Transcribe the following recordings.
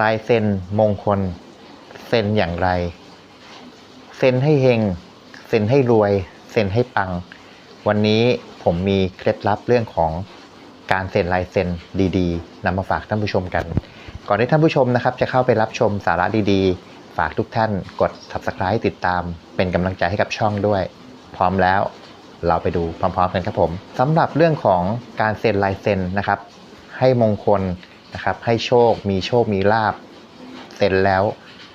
ลายเซ็นมงคล เซ็นอย่างไร เซ็นให้เฮง เซ็นให้รวย เซ็นให้ปัง วันนี้ผมมีเคล็ดลับเรื่องของการเซ็นลายเซ็นดีๆนำมาฝากท่านผู้ชมกัน ก่อนที่ท่านผู้ชมนะครับ จะเข้าไปรับชมสาระดีๆ ฝากทุกท่านกด subscribe ติดตาม เป็นกำลังใจให้กับช่องด้วย พร้อมแล้วเราไปดูพร้อมๆกันครับผมสำหรับเรื่องของการเซ็นลายเซ็นนะครับ ให้มงคล นะครับ ให้โชคมีโชคมีลาบเซ็นแล้ว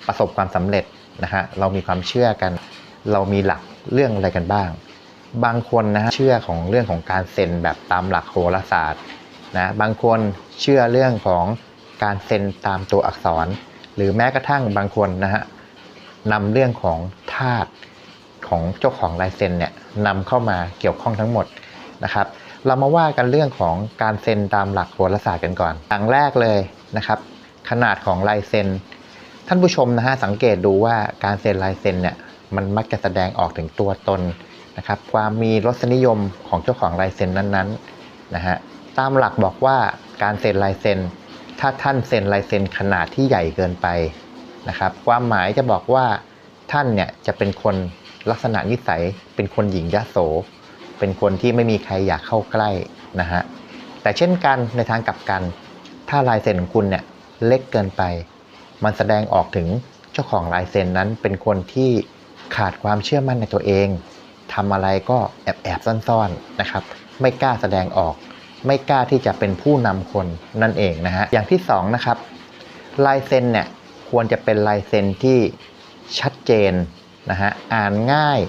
ประสบความสำเร็จนะฮะเรามีความเชื่อกัน เรามีหลักเรื่องอะไรกันบ้าง บางคนนะฮะเชื่อของเรื่องของการเซ็นแบบตามหลักโหราศาสตร์นะบางคนเชื่อเรื่องของการเซ็นตามตัวอักษร หรือแม้กระทั่งบางคนนะฮะนำเรื่องของธาตุของเจ้าของลายเซ็นเนี่ยนำเข้ามาเกี่ยวข้องทั้งหมดนะครับ เรามาว่ากันเรื่องของการเซ็นตามหลักโหราศาสตร์กันก่อนอย่างแรกเลยนะครับ ขนาดของลายเซ็น ท่านผู้ชมนะฮะสังเกตดูว่าการเซ็นลายเซ็นเนี่ยมันมักจะแสดงออกถึงตัวตนนะครับ ความมีรสนิยมของเจ้าของลายเซ็นนั้นๆนะฮะตามหลักบอกว่าการเซ็นลายเซ็น ถ้าท่านเซ็นลายเซ็นขนาดที่ใหญ่เกินไปนะครับ ความหมายจะบอกว่าท่านเนี่ยจะเป็นคนลักษณะนิสัยเป็นคนหญิงยโส เป็นคนที่ไม่มีใครอยากเข้าใกล้นะฮะแต่เช่นกันในทางกลับกัน ถ้าลายเซ็นของคุณเนี่ยเล็กเกินไป มันแสดงออกถึงเจ้าของลายเซ็นนั้นเป็นคนที่ขาดความเชื่อมั่นในตัวเองทำอะไรก็แอบแอบซ่อนๆนะครับ ไม่กล้าแสดงออก ไม่กล้าที่จะเป็นผู้นำคนนั่นเองนะฮะอย่างที่สองนะครับลายเซ็นเนี่ยควรจะเป็นลายเซ็นที่ชัดเจนนะฮะอ่านง่าย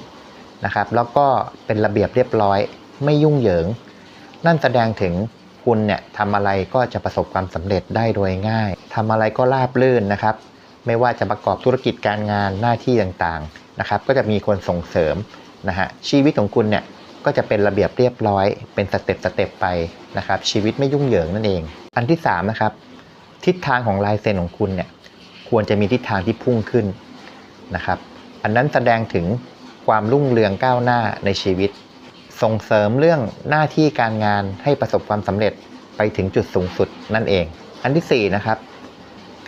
นะครับ แล้วก็เป็นระเบียบเรียบร้อย ไม่ยุ่งเหยิง นั่นแสดงถึงคุณเนี่ยทำอะไรก็จะประสบความสำเร็จได้โดยง่ายทำอะไรก็ราบรื่นนะครับ ไม่ว่าจะประกอบธุรกิจการงานหน้าที่ต่างๆนะครับ ก็จะมีคนส่งเสริมนะฮะชีวิตของคุณเนี่ยก็จะเป็นระเบียบเรียบร้อย เป็นสเต็ปสเต็ปไปนะครับ ชีวิตไม่ยุ่งเหยิงนั่นเอง อันที่3นะครับทิศทางของลายเซ็นของคุณเนี่ยควรจะมีทิศทางที่พุ่งขึ้นนะครับ อันนั้นแสดงถึง ความรุ่งเรืองก้าวหน้าในชีวิต ส่งเสริมเรื่องหน้าที่การงานให้ประสบความสำเร็จไปถึงจุดสูงสุดนั่นเอง อันที่4นะครับ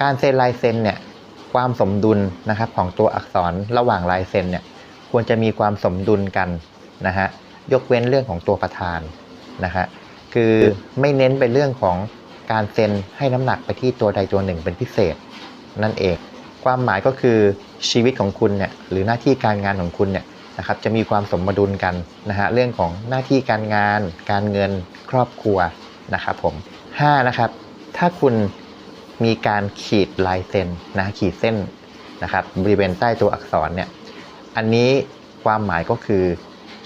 การเซ็นลายเซ็นเนี่ยความสมดุลนะครับของตัวอักษรระหว่างลายเซ็นเนี่ยควรจะมีความสมดุลกันนะฮะยกเว้นเรื่องของตัวประธานนะฮะคือไม่เน้นไปเรื่องของการเซ็นให้น้ำหนักไปที่ตัวใดตัวหนึ่งเป็นพิเศษนั่นเอง ความหมายก็คือชีวิตของคุณเนี่ยหรือหน้าที่การงานของคุณเนี่ยนะครับจะมีความสมดุลกันนะฮะเรื่องของหน้าที่การงาน การเงินครอบครัวนะครับผม5นะครับถ้าคุณมีการขีดลายเซ็นนะขีดเส้นนะครับบริเวณใต้ตัวอักษรเนี่ยอันนี้ความหมายก็คือ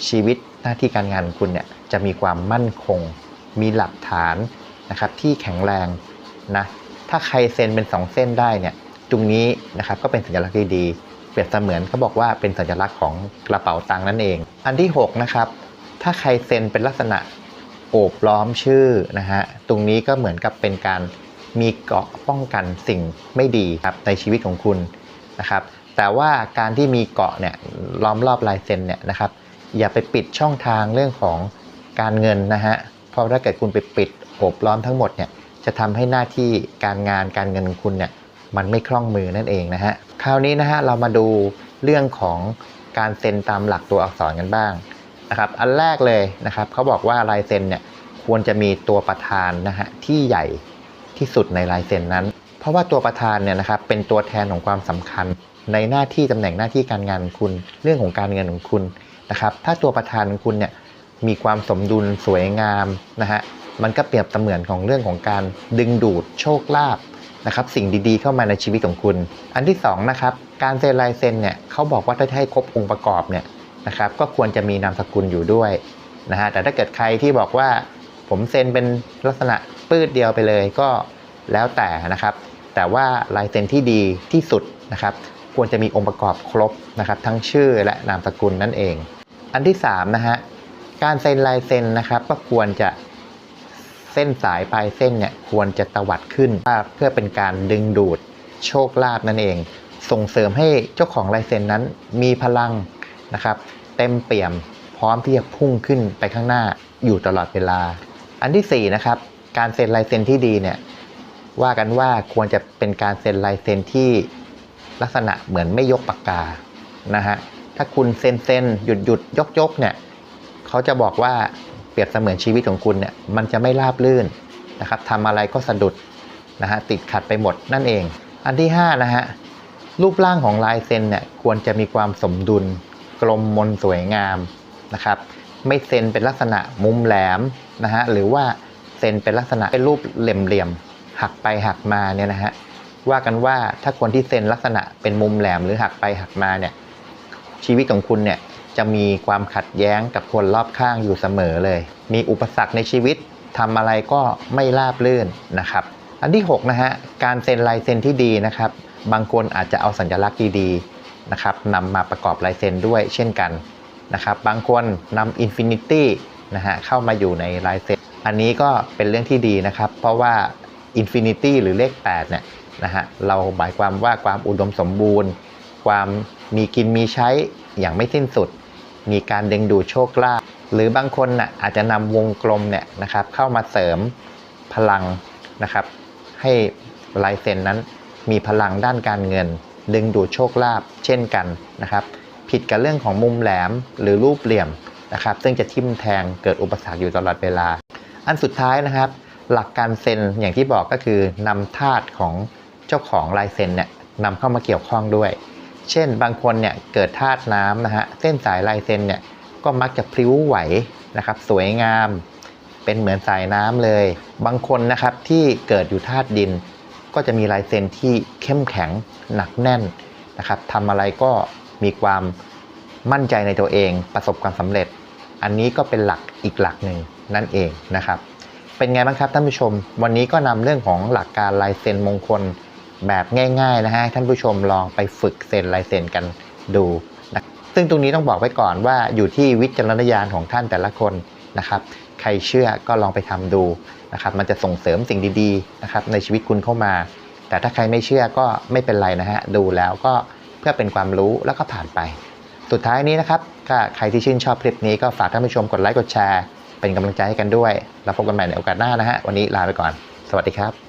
ชีวิตหน้าที่การงานของคุณเนี่ยจะมีความมั่นคง มีหลักฐานนะครับที่แข็งแรงนะถ้าใครเซ็นเป็น 2 เส้นได้เนี่ย ตรงนี้นะครับก็เป็นสัญลักษณ์ที่ดีเปรียบเสมือนเขาบอกว่าเป็นสัญลักษณ์ของกระเป๋าตังค์นั่นเอง อันที่6นะครับถ้าใครเซ็นเป็นลักษณะโอบล้อมชื่อนะฮะตรงนี้ก็เหมือนกับเป็นการมีเกราะป้องกันสิ่งไม่ดีครับในชีวิตของคุณนะครับแต่ว่าการที่มีเกาะเนี่ยล้อมรอบลายเซ็นเนี่ยนะครับอย่าไปปิดช่องทางเรื่องของการเงินนะฮะเพราะถ้าเกิดคุณไปปิดโอบล้อมทั้งหมดเนี่ยจะทำให้หน้าที่การงานการเงินของคุณเนี่ย มันไม่คล่องมือนั่นเองนะฮะคราวนี้นะฮะเรามาดูเรื่องของการเซ็นตามหลักตัวอักษรกันบ้างนะครับอันแรกเลยนะครับเขาบอกว่าลายเซ็นเนี่ยควรจะมีตัวประธานนะฮะที่ใหญ่ที่สุดในลายเซ็นนั้น เพราะว่าตัวประธานเนี่ยนะครับเป็นตัวแทนของความสำคัญในหน้าที่ตำแหน่งหน้าที่การงานคุณ เรื่องของการเงินของคุณนะครับถ้าตัวประธานของคุณเนี่ยมีความสมดุลสวยงามนะฮะมันก็เปรียบเสมือนของเรื่องของการดึงดูดโชคลาภ นะครับสิ่งดีๆเข้ามาในชีวิตของคุณ อันที่2นะครับการเซ็นลายเซ็นเนี่ยเขาบอกว่าถ้าจะให้ครบองค์ประกอบเนี่ยนะครับก็ควรจะมีนามสกุลอยู่ด้วยนะฮะแต่ถ้าเกิดใครที่บอกว่าผมเซ็นเป็นลักษณะปื้ดเดียวไปเลยก็แล้วแต่นะครับ แต่ว่าลายเซ็นที่ดีที่สุดนะครับควรจะมีองค์ประกอบครบนะครับทั้งชื่อและนามสกุลนั่นเอง อันที่3นะฮะการเซ็นลายเซ็นนะครับก็ควรจะ เส้นสายปลายเส้นเนี่ยควรจะตวัดขึ้นเพื่อเป็นการดึงดูดโชคลาภนั่นเอง ส่งเสริมให้เจ้าของลายเซ็นนั้นมีพลังนะครับเต็มเปี่ยมพร้อมที่จะพุ่งขึ้นไปข้างหน้าอยู่ตลอดเวลา อันที่4นะครับการเซ็นลายเซ็นที่ดีเนี่ยว่ากันว่าควรจะเป็นการเซ็นลายเซ็นที่ลักษณะเหมือนไม่ยกปากกานะฮะถ้าคุณเซ็นเซ็นหยุดหยุดยกยกเนี่ยเขาจะบอกว่า ปรียบเสมือนชีวิตของคุณเนี่ยมันจะไม่ราบรื่นนะครับทำอะไรก็สะดุดนะฮะติดขัดไปหมดนั่นเอง อันที่5นะฮะรูปร่างของลายเซ็นเนี่ยควรจะมีความสมดุล กลมมนสวยงามนะครับไม่เซ็นเป็นลักษณะมุมแหลมนะฮะหรือว่าเซ็นเป็นลักษณะเป็นรูปเหลี่ยมๆหักไปหักมาเนี่ยนะฮะว่ากันว่าถ้าคนที่เซ็นลักษณะเป็นมุมแหลมหรือหักไปหักมาเนี่ยชีวิตของคุณเนี่ย จะมีความขัดแย้งกับคนรอบข้างอยู่เสมอเลย มีอุปสรรคในชีวิตทำอะไรก็ไม่ราบรื่นนะครับ อันที่6นะฮะการเซ็นลายเซ็นที่ดีนะครับ บางคนอาจจะเอาสัญลักษณ์ดีๆนะครับนำมาประกอบลายเซ็นด้วยเช่นกันนะครับบางคนนำอินฟินิตี้นะฮะเข้ามาอยู่ในลายเซ็นอันนี้ก็เป็นเรื่องที่ดีนะครับ เพราะว่าอินฟินิตี้หรือเลข8เนี่ยนะฮะเราหมายความว่าความอุดมสมบูรณ์ ความมีกินมีใช้อย่างไม่สิ้นสุด มีการดึงดูดโชคลาภหรือบางคนน่ะอาจจะนำวงกลมเนี่ยนะครับเข้ามาเสริมพลังนะครับ ให้ลายเซ็นนั้นมีพลังด้านการเงิน ดึงดูดโชคลาภเช่นกันนะครับ ผิดกับเรื่องของมุมแหลมหรือรูปเหลี่ยมนะครับ ซึ่งจะทิ่มแทงเกิดอุปสรรคอยู่ตลอดเวลา อันสุดท้ายนะครับ หลักการเซ็นอย่างที่บอกก็คือนำธาตุของเจ้าของลายเซ็นเนี่ยนำเข้ามาเกี่ยวข้องด้วย เช่นบางคนเนี่ยเกิดธาตุน้ำนะฮะเส้นสายลายเซ็นเนี่ยก็มักจะพลิ้วไหวนะครับสวยงามเป็นเหมือนสายน้ำเลย บางคนนะครับที่เกิดอยู่ธาตุดิน ก็จะมีลายเซ็นที่เข้มแข็งหนักแน่นนะครับทำอะไรก็มีความมั่นใจในตัวเองประสบความสำเร็จ อันนี้ก็เป็นหลักอีกหลักหนึ่งนั่นเองนะครับ เป็นไงบ้างครับท่านผู้ชม วันนี้ก็นำเรื่องของหลักการลายเซ็นมงคล แบบง่ายๆนะฮะท่านผู้ชมลองไปฝึกเซ็นลายเซ็นกันดูนะซึ่งตรงนี้ต้องบอกไว้ก่อนว่าอยู่ที่วิจารณญาณของท่านแต่ละคนนะครับ ใครเชื่อก็ลองไปทำดูนะครับ มันจะส่งเสริมสิ่งดีๆนะครับในชีวิตคุณเข้ามา แต่ถ้าใครไม่เชื่อก็ไม่เป็นไรนะฮะดูแล้วก็เพื่อเป็นความรู้แล้วก็ผ่านไป สุดท้ายนี้นะครับถ้าใครที่ชื่นชอบคลิปนี้ก็ฝากท่านผู้ชมกดไลค์กดแชร์ เป็นกำลังใจให้กันด้วย แล้วพบกันใหม่ในโอกาสหน้านะฮะวันนี้ลาไปก่อน สวัสดีครับ